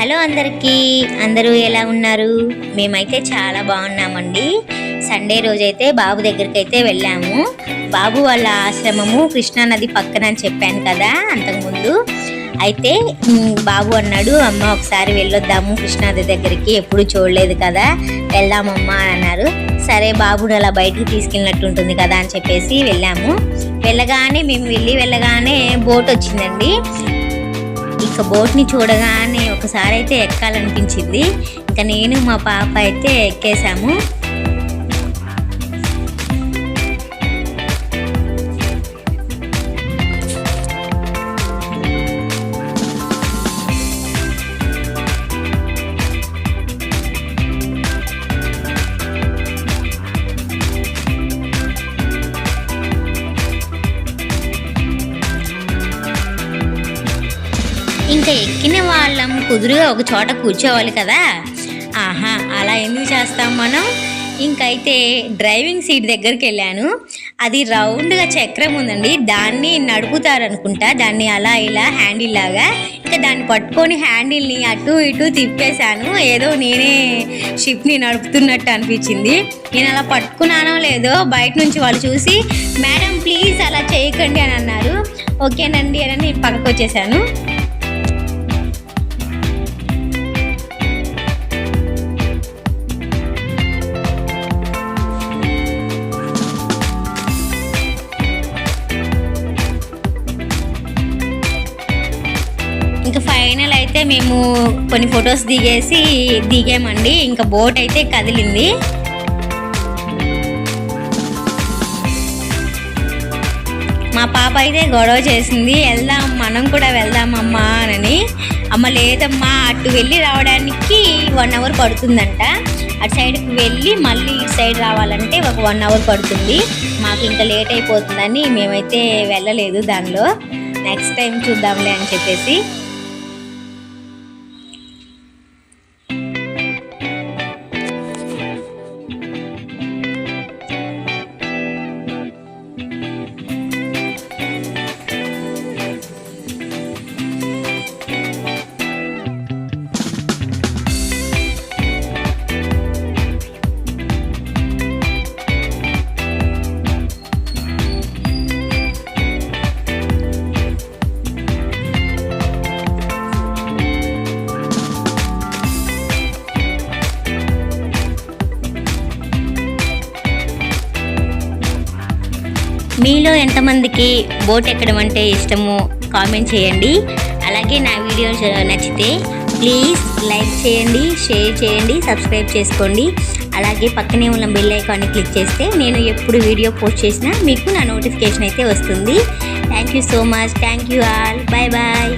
Hello అందరికీ. అందరూ ఎలా ఉన్నారు? మేమైతే చాలా బాగున్నామండి. సండే రోజైతే బాబు దగ్గరికి అయితే వెళ్ళాము. బాబు వాళ్ళ ఆశ్రమము కృష్ణానది పక్కన అని చెప్పాను కదా అంతకుముందు. అయితే బాబు అన్నాడు అమ్మ ఒకసారి వెళ్ళొద్దాము కృష్ణానది దగ్గరికి. ఎప్పుడు చూడలేదు కదా. వెళ్దామమ్మా అని అన్నారు. సరే బాబుని అలా బయటికి తీసుకెళ్ళినట్టు ఉంటుంది కదా అని చెప్పేసి వెళ్ళాము. వెళ్ళగానే మేము వెళ్ళి వెళ్ళగానే బోట్ వచ్చిందండి. ఇక బోట్ని చూడగానే ఒకసారి అయితే ఎక్కాలనిపించింది. ఇంకా నేను మా పాప అయితే ఎక్కేసాము. ఇంకా ఎక్కిన వాళ్ళం కుదురుగా ఒక చోట కూర్చోవాలి కదా? ఆహా అలా ఎందుకు చేస్తాం మనం? ఇంకైతే డ్రైవింగ్ సీట్ దగ్గరికి వెళ్ళాను. అది రౌండ్గా చక్రం ఉందండి. దాన్ని నడుపుతారు అనుకుంటా దాన్ని అలా ఇలా హ్యాండిల్ లాగా. ఇంకా దాన్ని పట్టుకొని హ్యాండిల్ని అటు ఇటు తిప్పేశాను. ఏదో నేనే షిప్ని నడుపుతున్నట్టు అనిపించింది. నేను అలా పట్టుకున్నానో లేదో బయట నుంచి వాళ్ళు చూసి మేడం ప్లీజ్ అలా చేయకండి అని అన్నారు. ఓకేనండి అని నేను పక్కకు వచ్చేసాను ఇంకా ఫైనల్ అయితే మేము కొన్ని ఫొటోస్ దిగేసి దిగామండి. ఇంకా బోట్ అయితే కదిలింది. మా పాప అయితే గొడవ చేసింది. వెళ్దాం మనం కూడా వెళ్దాం అమ్మా అని అమ్మ లేదమ్మా అటు వెళ్ళి రావడానికి వన్ అవర్ పడుతుందంట. అటు సైడ్కి వెళ్ళి మళ్ళీ ఇటు సైడ్ రావాలంటే ఒక వన్ అవర్ పడుతుంది. మాకు ఇంకా లేట్ అయిపోతుందని మేమైతే వెళ్ళలేదు దానిలో. నెక్స్ట్ టైం చూద్దాంలే అని చెప్పేసి మీలో ఎంతమందికి బోట్ ఎక్కడం అంటే ఇష్టమో కామెంట్ చేయండి. అలాగే నా వీడియో నచ్చితే ప్లీజ్ లైక్ చేయండి షేర్ చేయండి సబ్స్క్రైబ్ చేసుకోండి. అలాగే పక్కనే ఉన్న బెల్ ఐకాన్ని క్లిక్ చేస్తే నేను ఎప్పుడు వీడియో పోస్ట్ చేసినా మీకు నా నోటిఫికేషన్ అయితే వస్తుంది. Thank you so much. Thank you all. Bye bye.